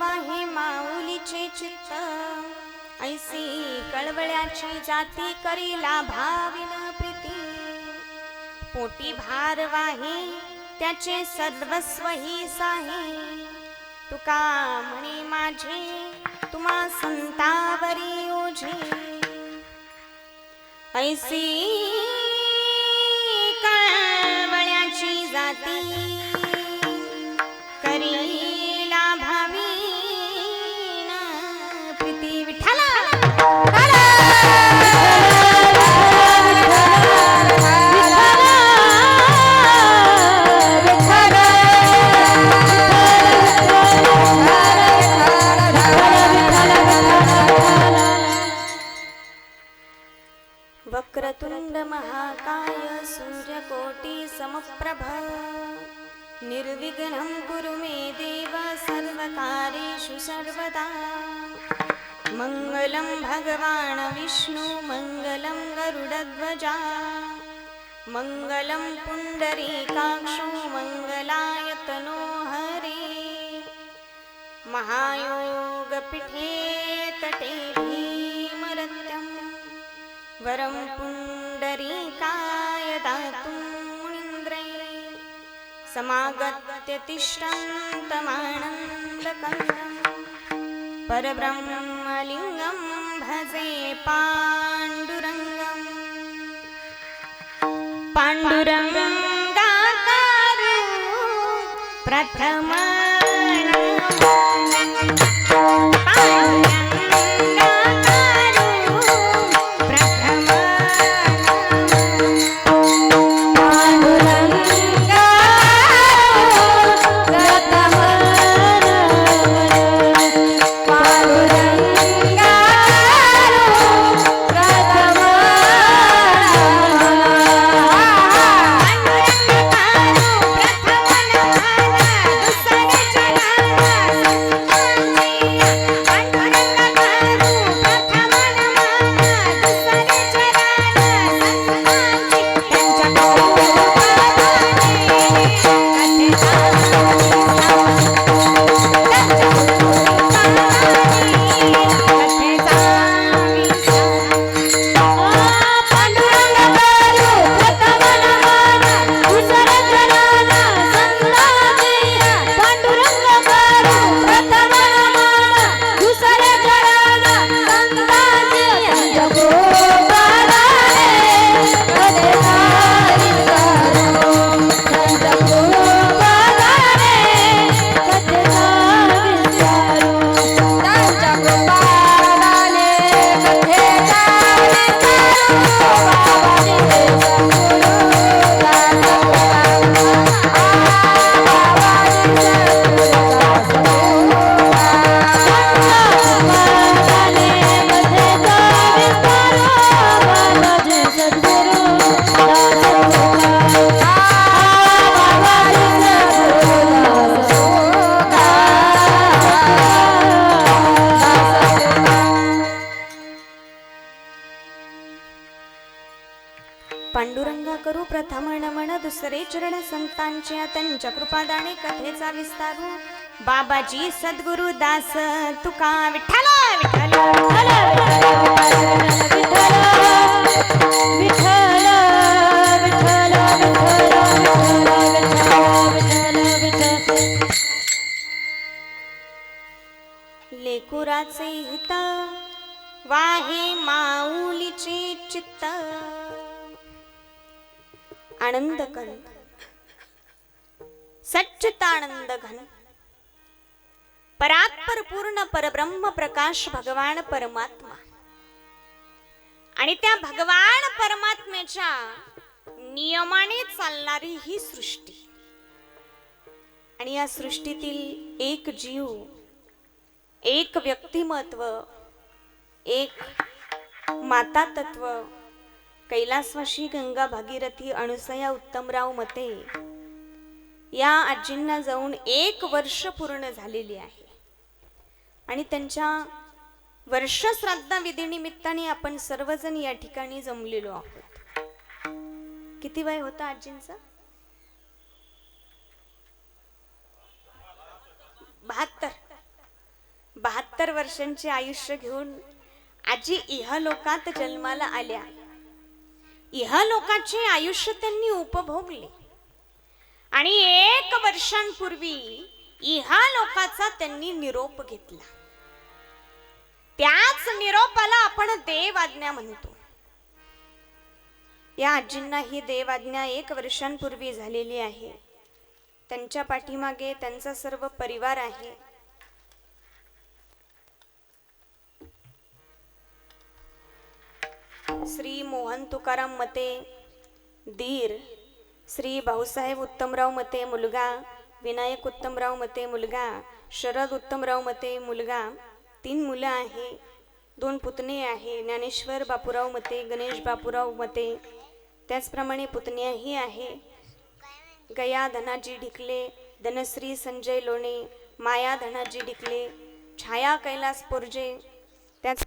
वाहे माऊलीचे चित्त. ऐसी कळवळ्याची जाती करीला भाविन प्रीती. पोटी भार वाहे त्याचे सर्वस्व ही साहे. तुका म्हणे माझे तुम्हा संतावरी ओझे. ऐसी कळवळ्याची जाती. महाकाय सूर्यकोटि समप्रभ निर्विघ्नं कुरु मे देव सर्वकारेषु सर्वदा। मङ्गलं भगवान् विष्णु मङ्गलं गरुडध्वजा। मङ्गलं पुण्डरीकाक्षो मङ्गलायतनो हरे। महायोगपीठे तटे भीमरत्यम्। वरं पुण्डरीकाय समागत्य तिष्ठन्तमानन्दकन्दम् परब्रह्मलिङ्गं भजे पाण्डुरङ्गम्। पाण्डुरङ्गाकारु प्रथम करू प्रथम नमन दुसरे चरण संतांचे त्यांच्या कृपादाने कथेचा विस्तारू बाबाजी सद्गुरु दास तुका विठ्ठला विठ्ठला लेकुराचे हित वाहे माऊलीचे चित्त आनंद घन सच्चितानंद घन परात्पर पूर्ण परब्रह्म प्रकाश भगवान परमात्मा. आणि त्या भगवान परमात्म्याच्या नियमाने चालणारी ही सृष्टी. आणि या सृष्टीतील एक जीव एक व्यक्तिमत्व एक माता तत्व कैलासवाशी गंगा भागीरथी अणुसया उत्तमराव मते. या आजींना जाऊन एक वर्ष पूर्ण झालेली आहे. आणि त्यांच्या वर्षश्राद्ध विधीनिमित्ताने आपण सर्वजण या ठिकाणी जमलेलो आहोत. किती वय होतं आजींचं? बहात्तर. बहात्तर वर्षांचे आयुष्य घेऊन आजी इहलोकात जन्माला आल्या. इहलोकाचे आयुष्य त्यांनी उपभोगले. आणि एक वर्षांपूर्वी इहा लोकाचा त्यांनी निरोप घेतला. त्याच निरोपाला आपण देवाज्ञा म्हणतो. या आजींना ही देवाज्ञा एक वर्षांपूर्वी झालेली आहे. त्यांच्या पाठीमागे त्यांचा सर्व परिवार आहे. श्री मोहन तुकाराम मते धीर श्री भाऊसाहेब उत्तमराव मते मुलगा विनायक उत्तमराव मते मुलगा शरद उत्तमराव मते मुलगा तीन मुलं आहे दोन पुतणे आहे ज्ञानेश्वर बापूराव मते गणेश बापूराव मते त्याचप्रमाणे पुतण्याही आहे. गया धनाजी ढिकले धनश्री संजय लोणे माया धनाजी ढिकले छाया कैलास पोरजे त्याच